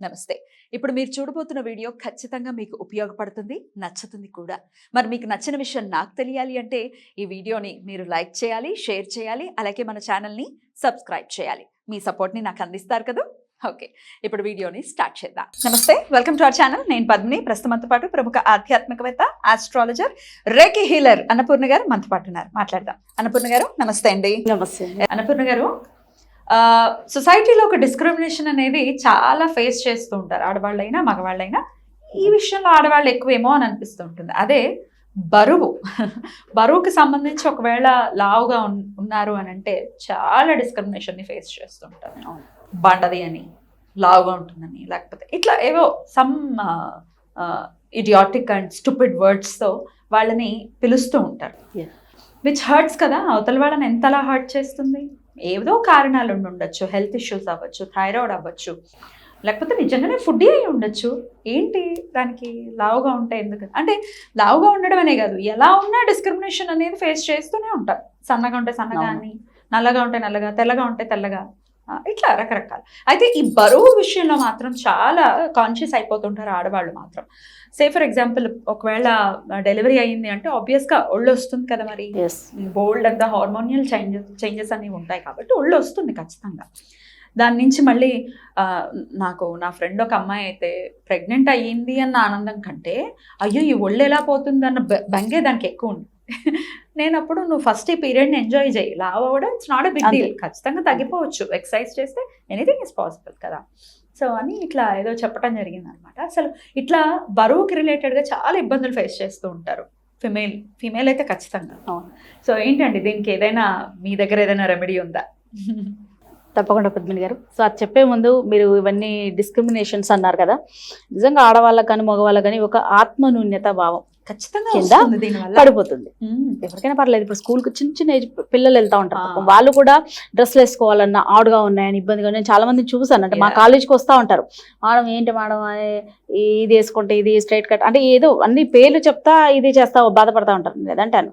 నమస్తే. ఇప్పుడు మీరు చూడబోతున్న వీడియో ఖచ్చితంగా మీకు ఉపయోగపడుతుంది నచ్చుతుంది కూడా. మరి మీకు నచ్చిన విషయం నాకు తెలియాలి అంటే ఈ వీడియోని మీరు లైక్ చేయాలి షేర్ చేయాలి అలాగే మన ఛానల్ని సబ్స్క్రైబ్ చేయాలి. మీ సపోర్ట్ని నాకు అందిస్తారు కదా? ఓకే. ఇప్పుడు వీడియోని స్టార్ట్ చేద్దాం. నమస్తే వెల్కమ్ టు అవర్ ఛానల్. నేను పద్మిని. ప్రస్తుతం మనతో పాటు ప్రముఖ ఆధ్యాత్మికవేత్త ఆస్ట్రాలజర్ రేకి హీలర్ అన్నపూర్ణ గారు మనతో పాటు ఉన్నారు. మాట్లాడదాం. అన్నపూర్ణ గారు నమస్తే అండి. నమస్తే అన్నపూర్ణ గారు సొసైటీలో ఒక డిస్క్రిమినేషన్ అనేది చాలా ఫేస్ చేస్తూ ఉంటారు. ఆడవాళ్ళైనా మగవాళ్ళైనా. ఈ విషయంలో ఆడవాళ్ళు ఎక్కువేమో అని అనిపిస్తూ ఉంటుంది. అదే బరువు. బరువుకి సంబంధించి ఒకవేళ లావుగా ఉన్- ఉన్నారు అని అంటే చాలా డిస్క్రిమినేషన్ని ఫేస్ చేస్తుంటారు. బండది అని లావుగా ఉంటుందని లేకపోతే ఇట్లా ఏవో సమ్ ఇడియాటిక్ అండ్ స్టూపిడ్ వర్డ్స్తో వాళ్ళని పిలుస్తూ ఉంటారు. విచ్ హర్ట్స్ కదా అవతల వాళ్ళని ఎంతలా హర్ట్ చేస్తుంది? ఏదో కారణాలు ఉండి ఉండొచ్చు హెల్త్ ఇష్యూస్ అవ్వచ్చు థైరాయిడ్ అవ్వచ్చు. లేకపోతే నిజంగానే ఫుడ్ అయి ఉండొచ్చు. ఏంటి దానికి లావుగా ఉంటే ఎందుకు? అంటే లావుగా ఉండడం అనే కాదు ఎలా ఉన్నా డిస్క్రిమినేషన్ అనేది ఫేస్ చేస్తూనే ఉంటారు సన్నగా ఉంటే సన్నగా. అని నల్లగా ఉంటే నల్లగా తెల్లగా ఉంటే తెల్లగా ఇట్లా రకరకాల. అయితే ఈ బరువు విషయంలో మాత్రం చాలా కాన్షియస్ అయిపోతుంటారు ఆడవాళ్ళు మాత్రం. సే ఫర్ ఎగ్జాంపుల్ ఒకవేళ డెలివరీ అయ్యింది అంటే ఆబ్వియస్గా ఒళ్ళు వస్తుంది కదా మరి. బోల్డ్ అంతా హార్మోనియల్ చేంజెస్ చేంజెస్ అనేవి ఉంటాయి కాబట్టి ఒళ్ళు వస్తుంది ఖచ్చితంగా. దాని నుంచి మళ్ళీ నాకు నా ఫ్రెండ్ ఒక అమ్మాయి అయితే ప్రెగ్నెంట్ అయ్యింది అన్న ఆనందం కంటే అయ్యో ఈ ఒళ్ళు ఎలా పోతుంది అన్న బెంగే దానికి ఎక్కువ ఉంది. నేను అప్పుడు నువ్వు ఫస్ట్ ఈ పీరియడ్ని ఎంజాయ్ చేయి. లావ్ అవ్వడం ఇట్స్ నాట్ బిగ్ అంతే. డీల్ ఖచ్చితంగా తగ్గిపోవచ్చు. ఎక్సర్సైజ్ చేస్తే ఎనీథింగ్ ఇస్ పాసిబుల్ కదా. సో అని ఇట్లా ఏదో చెప్పడం జరిగింది అనమాట అసలు ఇట్లా బరువుకి రిలేటెడ్గా చాలా ఇబ్బందులు ఫేస్ చేస్తూ ఉంటారు. ఫిమేల్ ఫిమేల్ అయితే ఖచ్చితంగా. అవును. సో ఏంటండి దీనికి ఏదైనా మీ దగ్గర ఏదైనా రెమెడీ ఉందా? తప్పకుండా పద్మిని గారు. సో అది చెప్పే ముందు మీరు ఇవన్నీ డిస్క్రిమినేషన్స్ అన్నారు కదా. నిజంగా ఆడవాళ్ళకి కానీ మగవాళ్ళకి కానీ ఒక ఆత్మ న్యూన్యత భావం. ఖచ్చితంగా పడిపోతుంది. ఎవరికైనా పర్లేదు. ఇప్పుడు స్కూల్కి చిన్న చిన్న ఏజ్ పిల్లలు వెళ్తా ఉంటారు. వాళ్ళు కూడా డ్రెస్లు వేసుకోవాలన్నా ఆడుగా ఉన్నాయని ఇబ్బందిగా నేను చాలా మందిని చూసాను అంటే మా. కాలేజ్కి వస్తూ ఉంటారు. మేడం ఏంటి మేడం? ఇది వేసుకుంటే ఇది స్ట్రైట్ కట్ అంటే ఏదో అన్ని పేర్లు చెప్తా ఇది చేస్తా బాధపడతా ఉంటారు. నేను అంటాను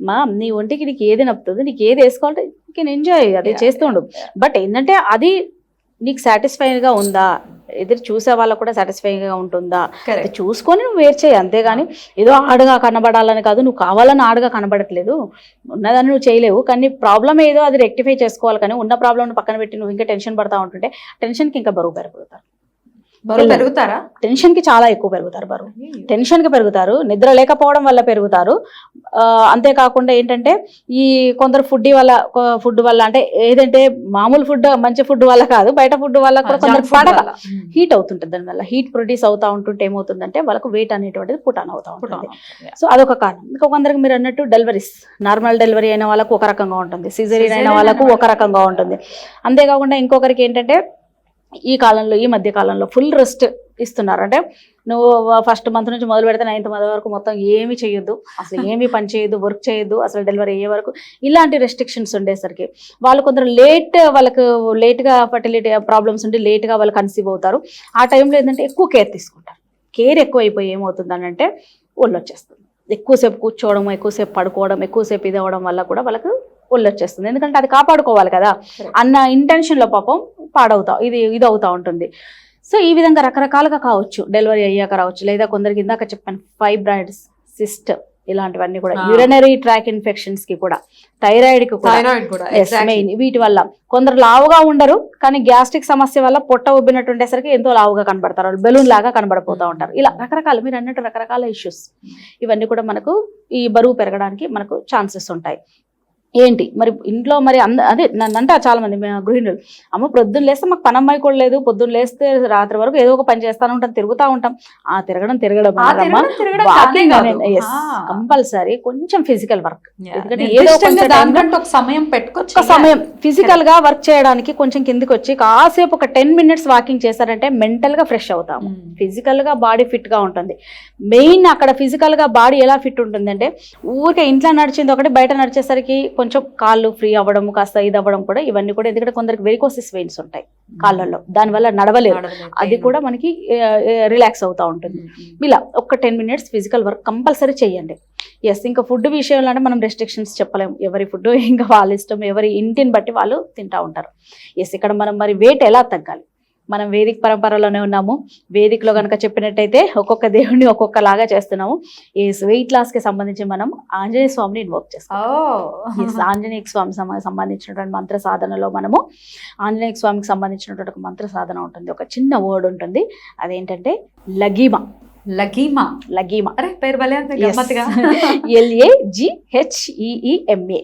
మా నీ ఒంటికి నీకు ఏది నప్పుతుంది? నీకు ఏది వేసుకోవాలంటే నీకు ఎంజాయ్ అది. చేస్తూ ఉండు. బట్ ఏంటంటే అది నీకు satisfying గా ఉందా? ఎదురు చూసే వాళ్ళకు కూడా satisfying గా ఉంటుందా. చూసుకొని నువ్వు వేర్ చేయి అంతేగాని ఏదో ఆడుగా కనబడాలని కాదు నువ్వు కావాలని ఆడుగా కనబడట్లేదు. ఉన్నదాన్ని నువ్వు చేయలేవు కానీ ప్రాబ్లం ఏదో అది రెక్టిఫై చేసుకోవాలి కానీ ఉన్న ప్రాబ్లం పక్కన పెట్టి నువ్వు ఇంకా టెన్షన్ పడతా ఉంటుంటే టెన్షన్కి ఇంకా బరువు పెరుగుతారు బరువు. పెరుగుతారా? టెన్షన్కి చాలా ఎక్కువ పెరుగుతారు బరువు. టెన్షన్కి పెరుగుతారు. నిద్ర లేకపోవడం వల్ల పెరుగుతారు. అంతేకాకుండా ఏంటంటే ఈ కొందరు ఫుడ్ వల్ల ఫుడ్ వల్ల అంటే ఏదంటే మామూలు ఫుడ్ మంచి ఫుడ్ వల్ల కాదు బయట ఫుడ్ వల్ల కూడా కొందరు పడక హీట్ అవుతుంటుంది దానివల్ల హీట్ ప్రొడ్యూస్ అవుతా ఉంటుంటే ఏమవుతుందంటే వాళ్ళకు వెయిట్ అనేటువంటిది పుటాన్ అవుతా ఉంటుంది. సో అదొక కారణం. ఇంకా కొందరికి మీరు అన్నట్టు డెలివరీస్ నార్మల్ డెలివరీ అయిన వాళ్ళకు ఒక రకంగా ఉంటుంది. సిజరీన్ అయిన వాళ్ళకు ఒక రకంగా ఉంటుంది. అంతేకాకుండా ఇంకొకరికి ఏంటంటే ఈ కాలంలో ఈ మధ్య కాలంలో ఫుల్ రెస్ట్ ఇస్తున్నారు. అంటే నువ్వు ఫస్ట్ మంత్ నుంచి మొదలు పెడితే నైన్త్ మంత్ వరకు మొత్తం ఏమీ చేయొద్దు అసలు ఏమీ పని చేయొద్దు వర్క్ చేయొద్దు అసలు డెలివరీ అయ్యే వరకు ఇలాంటి రెస్ట్రిక్షన్స్ ఉండేసరికి వాళ్ళు కొందరు లేట్ వాళ్ళకు లేట్గా ఫర్టిలిటీ ప్రాబ్లమ్స్ ఉండి లేట్గా వాళ్ళు కన్సీవ్ అవుతారు. ఆ టైంలో ఏంటంటే ఎక్కువ కేర్ తీసుకుంటారు. కేర్ ఎక్కువ అయిపోయి ఏమవుతుంది అంటే ఒళ్ళు వచ్చేస్తుంది. ఎక్కువసేపు కూర్చోవడం ఎక్కువసేపు పడుకోవడం ఎక్కువసేపు ఇది అవ్వడం వల్ల కూడా వాళ్ళకు వచ్చేస్తుంది ఎందుకంటే అది కాపాడుకోవాలి కదా. అన్న ఇంటెన్షన్లో పాపం పాడవుతా ఇది ఇది అవుతా ఉంటుంది. సో ఈ విధంగా రకరకాలుగా కావచ్చు. డెలివరీ అయ్యాక రావచ్చు. లేదా కొందరికి ఇందాక చెప్పాను ఫైబ్రాయిడ్స్ సిస్ట్ ఇలాంటివన్నీ కూడా. యూరినరీ ట్రాక్ ఇన్ఫెక్షన్స్కి కూడా. థైరాయిడ్కి కూడా. Main. వీటి వల్ల. కొందరు లావుగా ఉండరు కానీ గ్యాస్ట్రిక్ సమస్య వల్ల పొట్ట ఉబ్బినట్టు ఉండేసరికి ఎంతో లావుగా కనబడతారు. బెలూన్ లాగా కనబడిపోతూ ఉంటారు. ఇలా రకరకాల మీరు అన్నట్టు రకరకాల ఇష్యూస్ ఇవన్నీ కూడా మనకు ఈ బరువు పెరగడానికి మనకు ఛాన్సెస్ ఉంటాయి. ఏంటి? మరి ఇంట్లో మరి అంద అదే నన్ను అంటా చాలా మంది గృహిణులు అమ్మ పొద్దున్న లేస్తే మాకు పని అమ్మాయి కూడా లేదు పొద్దున్న లేస్తే రాత్రి వరకు ఏదో ఒక పని చేస్తాను ఉంటాం తిరుగుతూ ఉంటాం. ఆ తిరగడం తిరగడం. కంపల్సరీ కొంచెం ఫిజికల్ వర్క్. ఎందుకంటే ఏదో ఒక సమయం పెట్టుకోవచ్చు. సమయం ఫిజికల్గా వర్క్ చేయడానికి కొంచెం కిందికి వచ్చి కాసేపు ఒక టెన్ మినిట్స్ వాకింగ్ చేశారంటే మెంటల్గా ఫ్రెష్ అవుతాము. ఫిజికల్గా బాడీ ఫిట్గా ఉంటుంది. మెయిన్ అక్కడ ఫిజికల్గా బాడీ ఎలా ఫిట్ ఉంటుందంటే ఊరికే ఇంట్లో నడిచింది ఒకటి బయట నడిచేసరికి కొంచెం కాళ్ళు ఫ్రీ అవ్వడం కాస్త ఇది అవ్వడం కూడా ఇవన్నీ కూడా ఎందుకంటే కొందరికి వెరికోసిస్ వెయిన్స్ ఉంటాయి కాళ్ళల్లో. దానివల్ల నడవలేరు. అది కూడా మనకి రిలాక్స్ అవుతా ఉంటుంది. ఇలా ఒక ten minutes physical work compulsory చేయండి. ఎస్ ఇంకా ఫుడ్ విషయంలో అంటే మనం రెస్ట్రిక్షన్స్ చెప్పలేము ఎవరి ఫుడ్ ఇంకా వాళ్ళ ఇష్టం ఎవరి ఇంటిని బట్టి వాళ్ళు తింటా ఉంటారు. ఎస్ ఇక్కడ మనం మరి వెయిట్ ఎలా తగ్గాలి? మనం వేదిక పరంపరలోనే ఉన్నాము. వేదికలో కనుక చెప్పినట్టయితే ఒక్కొక్క దేవుడిని ఒక్కొక్కలాగా చేస్తున్నాము. ఈ వెయిట్ లాస్కి సంబంధించి మనం ఆంజనేయ స్వామిని ఇన్వోక్ చేస్తాం ఆంజనేయ స్వామి సంబంధించినటువంటి మంత్ర సాధనలో మనము ఆంజనేయ స్వామికి సంబంధించినటువంటి మంత్ర సాధన ఉంటుంది. ఒక చిన్న వర్డ్ ఉంటుంది. అదేంటంటే లగీమ. లగీమా. లగీమ. అరే పేరు భలే ఉంది గమ్మత్తుగా. ఎల్ఏ జిహెచ్ఈఈఎంఏ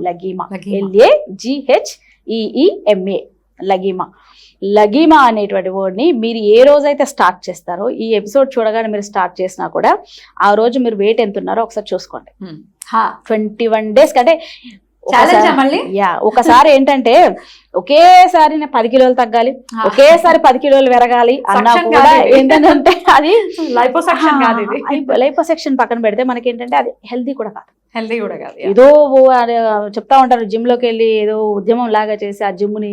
లగీమా. లగీమా. ఎల్ఏ జిహెచ్ఈఈఎంఏ లగీమా. లగీమా అనేటువంటి వర్డ్ని మీరు ఏ రోజైతే స్టార్ట్ చేస్తారో ఈ ఎపిసోడ్ చూడగానే మీరు స్టార్ట్ చేసినా కూడా ఆ రోజు మీరు వెయిట్ ఎంత ఉన్నారో ఒకసారి చూసుకోండి. ట్వంటీ వన్ డేస్ అంటే యా ఒకసారి ఏంటంటే ఒకేసారి నేను పది కిలోలు తగ్గాలి ఒకేసారి పది కిలోలు పెరగాలి అన్నా కూడా. ఏంటంటే అది లైపోసక్షన్ లైపోసెక్షన్ పక్కన పెడితే మనకి ఏంటంటే అది హెల్దీ కూడా కాదు. హెల్దీ కూడా కాదు ఏదో చెప్తా ఉంటారు జిమ్లోకి వెళ్ళి ఏదో ఉద్యమం లాగా చేసి ఆ జిమ్ని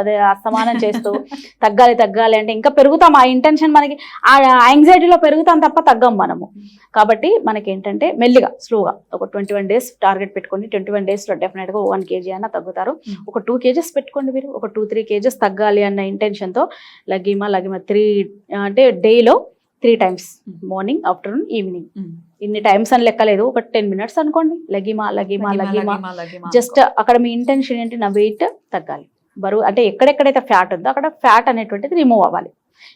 అదే అస్తమానం చేస్తూ తగ్గాలి తగ్గాలి అంటే ఇంకా పెరుగుతాం. ఆ ఇంటెన్షన్ మనకి ఆ యాంగ్జైటీలో పెరుగుతాం తప్ప తగ్గం మనము. కాబట్టి మనకి ఏంటంటే మెల్లిగా స్లోగా ఒక ట్వంటీ వన్ డేస్ టార్గెట్ పెట్టుకోండి ట్వంటీ వన్ డేస్లో డెఫినెట్గా వన్ కేజీ అయినా తగ్గుతారు. Mm. ఒక టూ కేజెస్ పెట్టుకోండి మీరు. ఒక టూ త్రీ కేజెస్ తగ్గాలి అన్న ఇంటెన్షన్తో లగిమ లగిమ త్రీ అంటే డేలో three times. Morning afternoon evening. ఇన్ని టైమ్స్ అని లెక్కలేదు ఒక టెన్ మినిట్స్ అనుకోండి లగిమా లగీమా, లగీమా. జస్ట్ అక్కడ మీ ఇంటెన్షన్ ఏంటి నా వెయిట్ తగ్గాలి బరువు అంటే ఎక్కడెక్కడైతే ఫ్యాట్ ఉందో అక్కడ ఫ్యాట్ అనేటువంటిది రిమూవ్ అవ్వాలి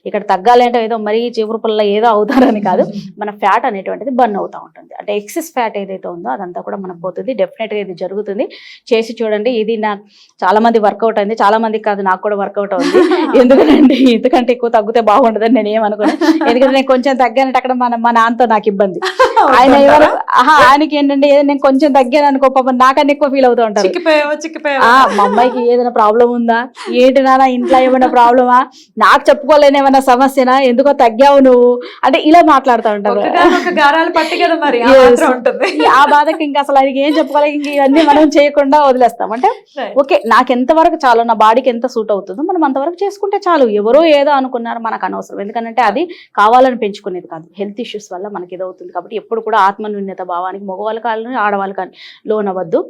ఇక్కడ తగ్గాలి అంటే ఏదో మరీ చీపురు పుల్ల ఏదో అవుతారని కాదు. మన ఫ్యాట్ అనేటువంటిది బర్న్ అవుతూ ఉంటుంది. అంటే ఎక్సెస్ ఫ్యాట్ ఏదైతే ఉందో అదంతా కూడా మనకు పోతుంది. డెఫినెట్గా ఇది జరుగుతుంది. చేసి చూడండి. ఇది నా చాలా మంది వర్కౌట్ అయింది. చాలా మందికి కాదు నాకు కూడా వర్కౌట్ అవుతుంది ఎందుకంటే ఇంతకంటే ఎక్కువ తగ్గితే బాగుండదని నేను ఏమనుకున్నాను ఎందుకంటే నేను కొంచెం తగ్గానంటే అక్కడ మన మా నాన్నతో నాకు ఇబ్బంది. ఆయన ఆయనకి ఏంటంటే ఏదో నేను కొంచెం తగ్గాను అనుకో పాపం నాకన్నా ఎక్కువ ఫీల్ అవుతూ ఉంటారు. ఆ మా అమ్మాయికి ఏదైనా ప్రాబ్లం ఉందా? ఏంటి నాన్న ఇంట్లో ఏమైనా ప్రాబ్లమా నాకు చెప్పుకోలేని ఏమైనా సమస్యనా? ఎందుకో తగ్గావు నువ్వు? అంటే ఇలా మాట్లాడుతూ ఉంటారు. ఆ బాధకి ఇంకా అసలు ఆయనకి ఏం చెప్పుకోలేక ఇంక ఇవన్నీ మనం చేయకుండా వదిలేస్తాం. అంటే. ఓకే నాకు ఎంత వరకు చాలు నా బాడీకి ఎంత సూట్ అవుతుందో మనం అంతవరకు చేసుకుంటే చాలు. ఎవరో ఏదో అనుకున్నారు మనకు అనవసరం. ఎందుకంటే అది కావాలని పెంచుకునేది కాదు. హెల్త్ ఇష్యూస్ వల్ల మనకి ఇది అవుతుంది కాబట్టి ఎప్పుడు కూడా ఆత్మన్యూన్యత భావానికి మగవాళ్ళు కానీ ఆడవాళ్ళు కానీ లోన్ అవ్వద్దు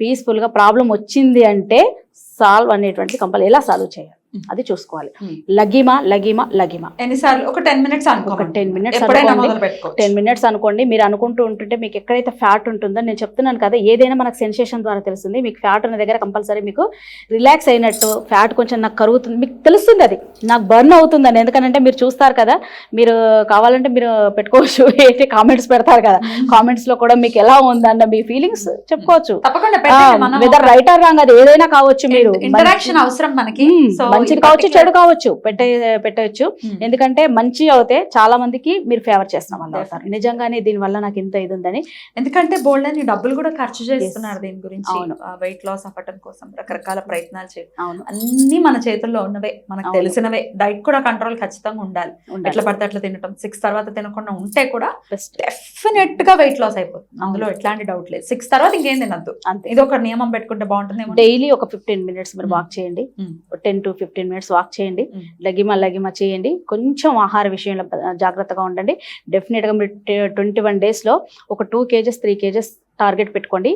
పీస్ఫుల్గా ప్రాబ్లం వచ్చింది అంటే సాల్వ్ అనేటువంటి కంపల్ ఎలా సాల్వ్ చేయాలి? అది చూసుకోవాలి. లగిమా లగిమా లగిమా. ఎన్నిసార్లు? ఒక టెన్ మినిట్స్ ఒక టెన్ మినిట్స్ అనుకోండి. టెన్ మినిట్స్ అనుకోండి. మీరు అనుకుంటూ ఉంటుంటే మీకు ఎక్కడైతే ఫ్యాట్ ఉంటుందో నేను చెప్తున్నాను కదా ఏదైనా మనకు సెన్సేషన్ ద్వారా తెలుస్తుంది. మీకు ఫ్యాట్ ఉన్న దగ్గర కంపల్సరీ మీకు రిలాక్స్ అయినట్టు ఫ్యాట్ కొంచెం నాకు కరుగుతుంది. మీకు తెలుస్తుంది అది. నాకు బర్న్ అవుతుందని. ఎందుకంటే మీరు చూస్తారు కదా మీరు కావాలంటే మీరు పెట్టుకోవచ్చు. ఏంటి కామెంట్స్ పెడతారు కదా. కామెంట్స్లో కూడా మీకు ఎలా ఉందన్న మీ ఫీలింగ్స్ చెప్పుకోవచ్చు. వెదర్ రైట్ ఆర్ రాంగ్ అది ఏదైనా కావచ్చు మీరు. ఇంటరాక్షన్ అవసరం మనకి. మంచిది కావచ్చు చెడు కావచ్చు పెట్టే పెట్టవచ్చు. ఎందుకంటే మంచి అవుతే చాలా మందికి మీరు ఫేవర్ చేసిన వాళ్ళు అవుతారు. నిజంగానే దీని వల్ల నాకు ఇంత ఇది ఉందని. ఎందుకంటే బోల్డ్ అని డబ్బులు కూడా ఖర్చు చేస్తున్నారు దీని గురించి. అవును. వెయిట్ లాస్ అవ్వటం కోసం రకరకాల ప్రయత్నాలు చేయ అవును. అన్ని మన చేతుల్లో ఉన్నవే మనకు. తెలిసినవే. డైట్ కూడా కంట్రోల్ ఖచ్చితంగా ఉండాలి. ఎట్లా పడితే అట్లా తినటం. సిక్స్ తర్వాత తినకుండా ఉంటే కూడా. డెఫినెట్గా వెయిట్ లాస్ అయిపోతుంది. అందులో ఎట్లాంటి డౌట్ లేదు. సిక్స్ తర్వాత ఇంకేం తినద్దు. అంతే. ఇది ఒక నియమం పెట్టుకుంటే బాగుంటుందేమో. డైలీ ఒక ఫిఫ్టీన్ మినిట్స్ మీరు. వాక్ చేయండి. Ten to fifteen minutes walk చేయండి. లగిమ లగిమ చేయండి. కొంచెం ఆహార విషయంలో జాగ్రత్తగా ఉండండి. డెఫినెట్గా మీరు ట్వంటీ వన్ డేస్లో ఒక two kgs three kgs target పెట్టుకోండి.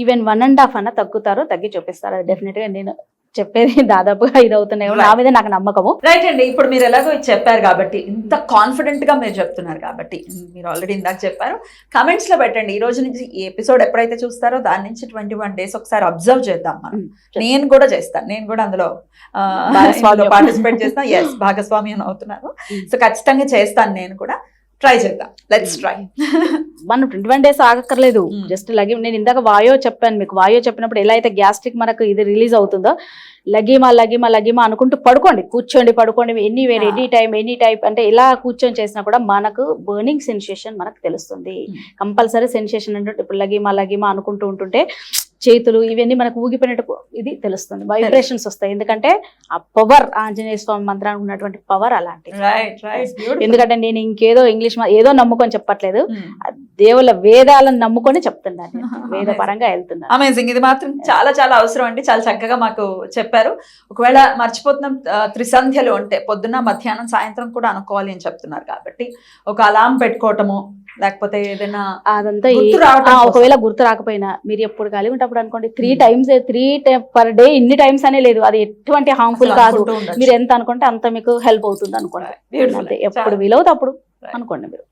ఈవెన్ వన్ అండ్ హాఫ్ అన్న తగ్గుతారు తగ్గి చూపిస్తారు. అది డెఫినెట్గా నేను చెప్పేది దాదాపుగా ఇది అవుతున్నాయి నా మీద నాకు నమ్మకము. రైట్ అండి. ఇప్పుడు మీరు ఎలాగో చెప్పారు కాబట్టి ఇంత కాన్ఫిడెంట్గా మీరు చెప్తున్నారు కాబట్టి మీరు ఆల్రెడీ ఇందాక చెప్పారు. కమెంట్స్లో పెట్టండి. ఈ రోజు నుంచి ఈ ఎపిసోడ్ ఎప్పుడైతే చూస్తారో దాని నుంచి ట్వంటీ వన్ డేస్ ఒకసారి అబ్జర్వ్ చేద్దాం మనం. నేను కూడా చేస్తాను. నేను కూడా అందులో. పార్టిసిపేట్ చేస్తాను ఎస్ భాగస్వామ్యం అవుతున్నాను Mm. సో ఖచ్చితంగా చేస్తాను నేను కూడా. ట్రై చేద్దాం. లెట్స్ ట్రై మనం ట్వంటీ వన్ డేస్ ఆగక్కర్లేదు. జస్ట్ లగి నేను ఇందాక వాయో చెప్పాను మీకు. వాయో చెప్పినప్పుడు ఎలా అయితే గ్యాస్ట్రిక్ మనకు ఇది రిలీజ్ అవుతుందో లగిమా లగిమా లగిమా అనుకుంటూ పడుకోండి. కూర్చోండి పడుకోండి. Anywhere. Any time any type అంటే ఇలా కూర్చొని చేసినా కూడా మనకు బర్నింగ్ సెన్సేషన్ మనకు తెలుస్తుంది. కంపల్సరీ సెన్సేషన్ అంటే ఇప్పుడు లగిమా లగిమా అనుకుంటూ ఉంటుంటే చేతులు ఇవన్నీ మనకు ఊగిపోయినట్టు ఇది తెలుస్తుంది. వైబ్రేషన్స్ వస్తాయి. ఎందుకంటే ఆ పవర్ ఆంజనేయ స్వామి మంత్రానికి ఉన్నటువంటి పవర్ రైట్ ఎందుకంటే నేను ఇంకేదో ఇంగ్లీష్ ఏదో నమ్ముకొని చెప్పట్లేదు. ఆ దేవుళ్ళ వేదాలను నమ్ముకొని చెప్తున్నాను నేను. వేద పరంగా వెళ్తున్నాను. అమేజింగ్ ఇది మాత్రం చాలా చాలా అవసరం అండి. చాలా చక్కగా మాకు చెప్పారు. ఒకవేళ మర్చిపోతున్నాం త్రిసంధ్యలు అంటే పొద్దున్న మధ్యాహ్నం సాయంత్రం కూడా అనుకోవాలి అని చెప్తున్నారు కాబట్టి ఒక అలారం పెట్టుకోవటము లేకపోతే ఏదైనా అదంతా. ఒకవేళ గుర్తు రాకపోయినా మీరు ఎప్పుడు కలిగి ఉంటే అనుకునేటప్పుడు అనుకోండి three. Times three per day ఇన్ని టైమ్స్ అనే లేదు. అది ఎటువంటి హార్మ్ఫుల్ కాదు. మీరు ఎంత అనుకుంటే అంత మీకు హెల్ప్ అవుతుంది అనుకోండి. ఎప్పుడు వీలవుతే అప్పుడు. అనుకోండి మీరు.